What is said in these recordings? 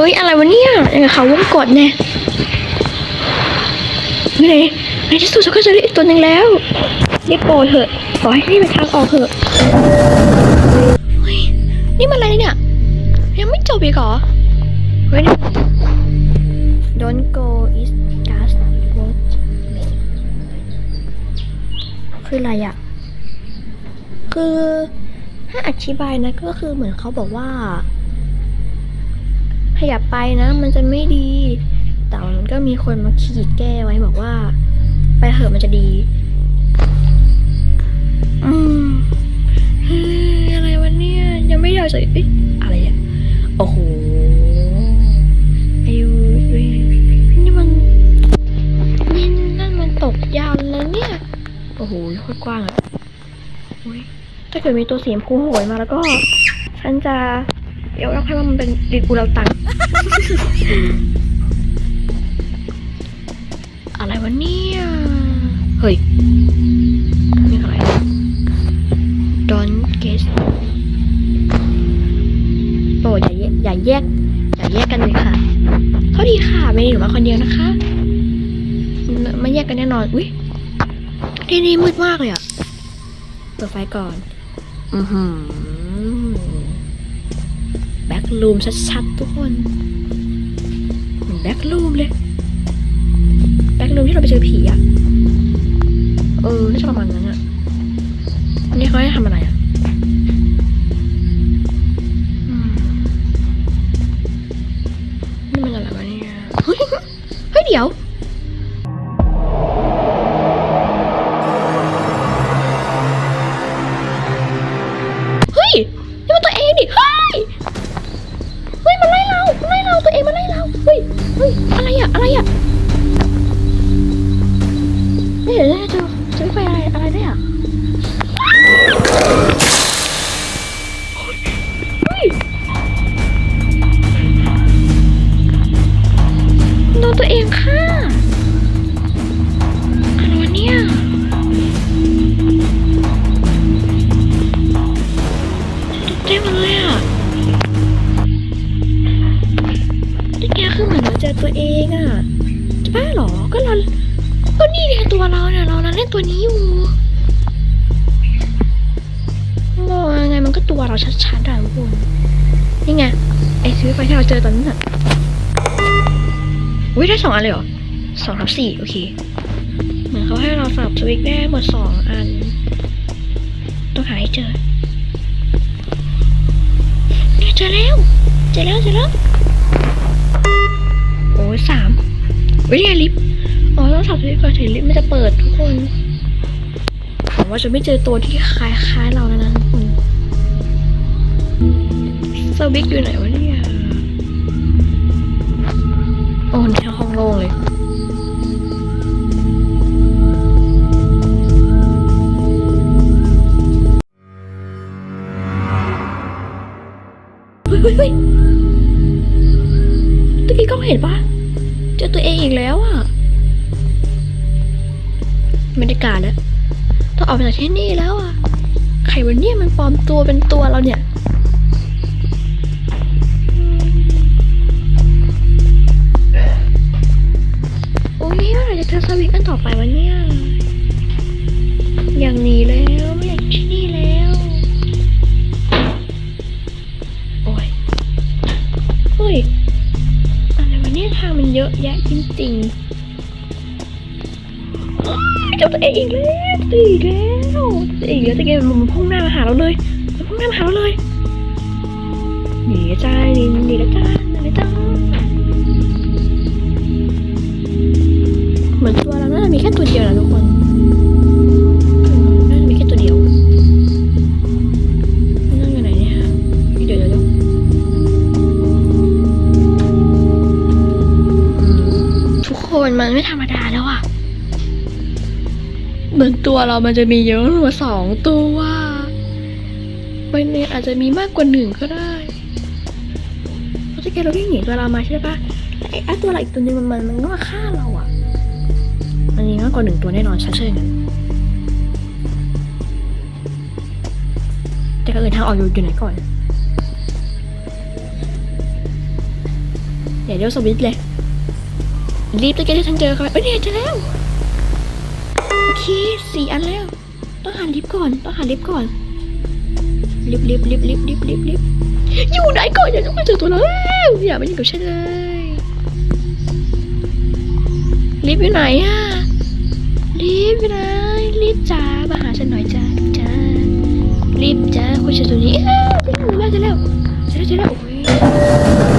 เฮ้ย อะไรวะเนี่ยยังกับเขาวงกดเนี่ยเมื่อไหร่ในที่สุดฉันก็เจะได้อีกตัวหนึ่งแล้วรีบโปรเถอะ ขอให้นี่เป็นทางออกเถอะนี่มันอะไรเนี่ย ยังไม่จบอีกเหรอเฮ้ยนี่ Don't go is just what me คืออะไรอะคือถ้าอธิบายนะก็คือเหมือนเขาบอกว่า ขยับไปนะ มันจะไม่ดี แต่มันก็มีคนมาขีดแก้ไว้บอกว่า ไปเถอะมันจะดี อืมอะไรวะเนี่ย ยังไม่ได้ใส่เอ๊ะอะไรอะ โอ้โหไอ้เว้ยนี่มันนี่นั่นมันตกยาวแล้วเนี่ย โอ้โหโคตรกว้างอะถ้าเกิดมีตัวเสีชมพูโหยมาแล้วก็ ฉันจะ เดี๋ยวเราให้ว่ามันเป็นดิกูเราตังอะไรวะเนี่ย เฮ้ย นี่อะไร Don't guess โปรดอย่าแยกอย่าแยก อย่าแยกกันเลยค่ะเท่าดีค่ะ ไม่ได้อยู่มาคนเดียวนะคะ ไม่แยกกันแน่นอน อุ้ยที่นี่มืดมากเลยอะเปิดไฟก่อน อือหือ ลูมชัดๆ ทุกคนเหมือนแบ็กลูมเลย แบ็กลูมที่เราไปเจอผีอะเออ น่าจะประมาณนั้นอะอันนี้เขาให้ทำอะไรอะนี่มันอะไรวะเนี่ย เฮ้ยเฮ้ยเดี๋ยว ก็นี่ไงตัวเราเนี่ยเรานั้นเล่นตัวนี้อยู่มองยังไงมันก็ตัวเราชัดๆอะทุกคนนี่ไงไอซื้อไฟที่เราเจอตอนนั้นอะอุ้ยได้สองอันเลยเหรอสองทับสี่โอเค เหมือนเขาให้เราสับสวิตช์ได้หมดสองอัน ต้องหาให้เจอเนี่ยเจอแล้ว เจอแล้วเจอแล้ว โอ้ยสามวิทยาลิฟต์ อ๋อต้องสับสวิตช์ก่อนถึงลิฟต์มันจะเปิดทุกคนหวังว่าจะไม่เจอตัวที่คล้ายคล้ายๆเราแล้วนะทุกคนสวิตช์อยู่ไหนวะเนี่ยโอ้ในห้องโล่งเลยเฮ้ยเฮ้ยเฮ้ยตะกี้ก็เห็นปะ กาศแล้วต้องออกไปจากที่นี่แล้วอะใครวันนี้มันปลอมตัวเป็นตัวเราเนี่ยโอ้ยเมื่อไร่จะเจอสวิงอันต่อไปวะเนี่ยอย่างนี้แล้วไม่อยากที่นี่แล้วโอ้ยเฮ้ยอะไรวะเนี่ยทางมันเยอะแยะจริงๆ เอ้ยเจ้าตัวเองอีกแล้วตัวเองอีกแล้วตัวเองอีกแล้วตัวเองมันพุ่งหน้ามาหาเราเลยมันพุ่งหน้ามาหาเราเลยหนีจ้าหนีหนีแล้วจ้าหนีแล้วจ้าเหมือนตัวเราน่าจะมีแค่ตัวเดียวนะทุกคน เหมือนตัวเรามันจะมีเยอะกว่าสองตัววันนี้อาจจะมีมากกว่าหนึ่งก็ได้เพราะถ้าแกเราวิ่งหนีตัวเรามาใช่ปะไอ้ไอ้ตัวเรอีกตัวนึงมันมันมันก็มาฆ่าเราอะมันมีมากกว่าหนึ่งตัวแน่นอนฉันเชื่ออย่างนั้นแต่ก็อื่นทางออกอยู่อยู่ไหนก่อนอย่าเดี๋ยวสวิตช์เลยรีบตะเกียบที่ฉันเจอเขาเอ้ยเนี่ยเจอแล้ว โอเคสี่อันแล้ว ต้องหาลิฟต์ก่อน ต้องหาลิฟต์ก่อนลิฟต์ลิฟต์ลิฟต์ลิฟต์ลิฟต์ลิฟต์ลิฟต์อยู่ไหนก่อนอย่าต้องไปเจอตัวแล้วอย่ามาอยู่กับฉันเลยลิฟต์อยู่ไหนอะลิฟต์อยู่ไหนลิฟต์จ้ามาหาฉันหน่อยจ้าลิฟต์จ้าลิฟต์จ้าคุณฉันตัวนี้อ้าวเจอแล้วจอแล้วจอแล้วจอแล้วโ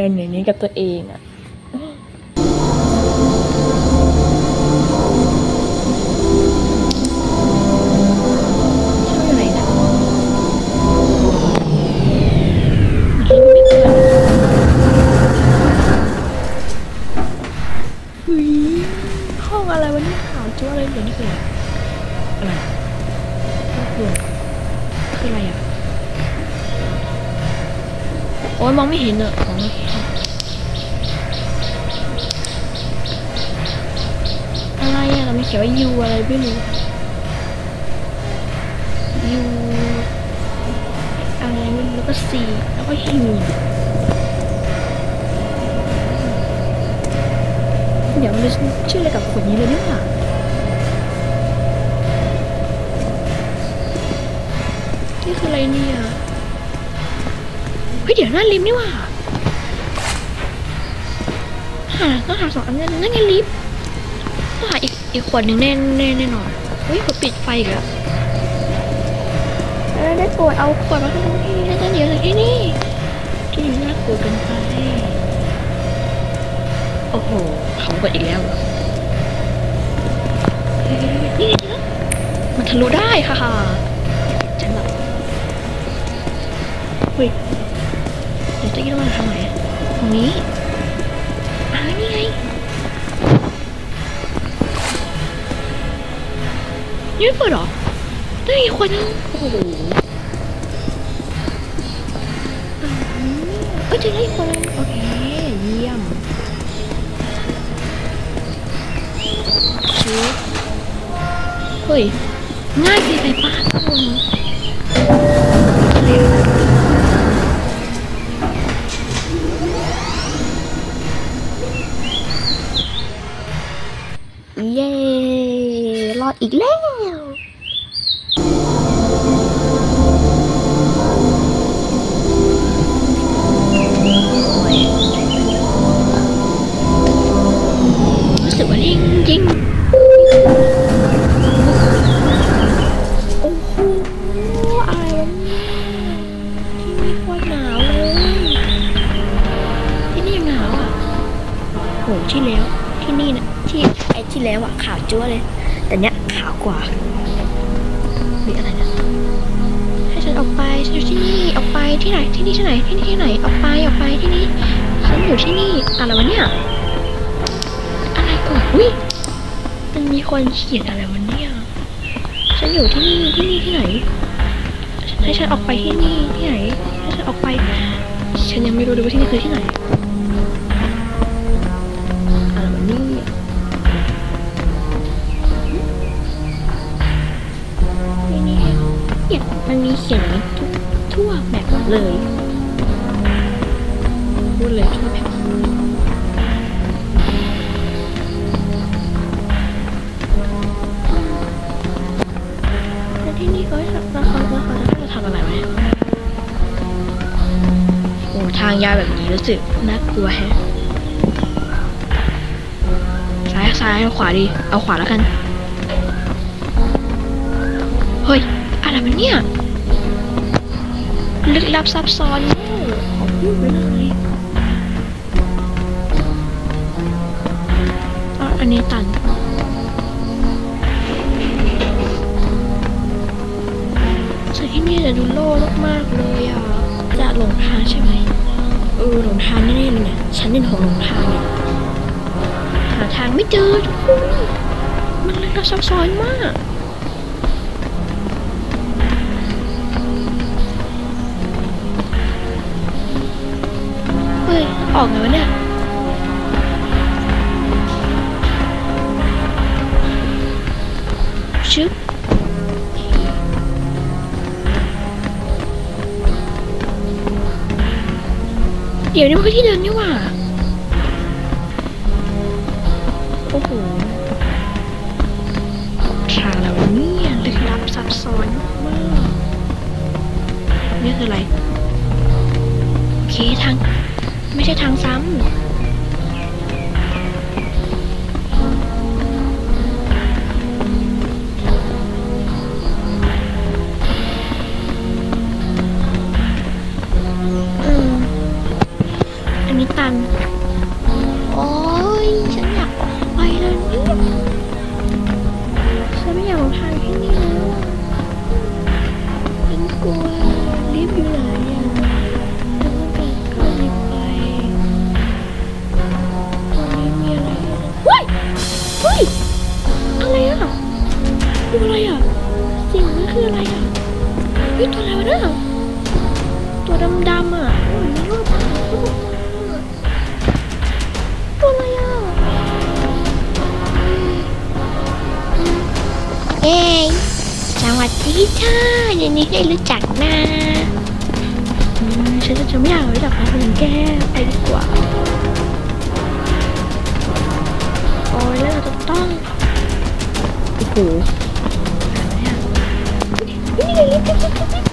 เลยอะเหนื่อยนี้กับตัวเองอะชอบอยู่ไหนนะไม่เจอเฮ้ยห้องอะไรวะนี่ขาวจั๊วเลยเดี๋ยวนี้คืออะไร โอ้ยมองไม่เห็นอะมองอะไรอะเราไม่เขียนว่ายูอะไรไม่รู้ยูอะไรไม่รู้แล้วก็ซีแล้วก็ฮิวเดี๋ยวมันจะชื่ออะไรกับคนนี้เลยเนี่ยนี่คืออะไรเนี่ย ฮ้ยเดี๋ยวนั่นลิฟต์นี่หว่าหาต้องหาสองอันนั้นนั่นไงลิฟต์ต้องหาอีกอีกขวดหนึ่งแน่แน่แน่นอนเฮ้ยเขาปิดไฟอีกแล้วเออได้โปรดเอาขวดมาให้ที่นี่จะเดี๋ยวจากที่นี่ที่นี่น่ากลัวเกินไปโอ้โหเขาเปิดอีกแล้วเหรอเฮ้ยนี่ไงนะมันทะลุได้ค่ะค่ะฉันแบบเฮ้ย เดี๋ยวจะคิดว่ามันทางไหนอะตรงนี้อ่านี่ไงยังไม่เปิดหรอได้อีกคนนึงโอ้โหอืมเออเจอได้อีกคนนึงโอเคเยี่ยมชุดเฮ้ยง่ายไปไปป้าคุณเร็ว อดอีกแล้ว รู้สึกว่าจริงจริงโอ้โหอะไรวะที่นี่โคตรหนาวเลย ที่นี่ยังหนาวอะโหที่แล้วที่นี่นะที่ไอ้ที่แล้วอะขาวจั๊วเลย แต่เนี้ยขาวกว่ามีอะไรนะให้ฉันออกไปฉันอยู่ที่นี่ออกไปที่ไหนที่นี่ที่ไหนที่นี่ที่ไหนออกไปออกไปที่นี่ฉันอยู่ที่นี่อะไรวะเนี่ยอะไรก่อนอุ้ยมันมีคนเขียนอะไรวะเนี่ยฉันอยู่ที่นี่ที่นี่ที่ไหนให้ฉันออกไปที่นี่ที่ไหนให้ฉันออกไป ฉันยังไม่รู้เลยว่าที่นี่คือที่ไหน ขียนอย่างนี้ทุกทั่วแบบเลยพูดเลยทั่วแบบแล้วที่นี่เขาจะแล้วเขาแล้วเขาจะทำอะไรวะเนี่ยโอ้ทางยาวแบบนี้รู้สึกน่ากลัวแฮะซ้ายซ้ายเอาขวาดีเอาขวาแล้วกัน เฮ้ยอะไรมันเนี่ย ลึกลับซับซ้อนขอพูดไปเลยอันนี้ตันส่วนที่นี่จะดูโล่มากเลยอะจะหลงทางใช่ไหมเออหลงทางแน่ๆเลยเนี่ยฉันเป็นของหลงทางเนี่ยหาทางไม่เจอทุกคนมันลึกลับซับซ้อนมาก เอ้ยออกไงวะเนี่ยชึบเดี๋ยวนี้มันก็ที่เดินนี่หว่า โอ้โหทางเราเนี่ยลึกลับซับซ้อนมากนี่คืออะไร โอเคทาง ไม่ใช่ทางซ้ำ ตัวดตัวดำๆอะตัวอะไรอะเย้สวัสดีจ้าเดี๋ยวนี้ได้รู้จักนะฉันจะไม่อยากรู้จักนะคุณแก้ไปดีกว่าโอ้ยแล้วราจะต้องโอ้โหนี่ไงลิฟต์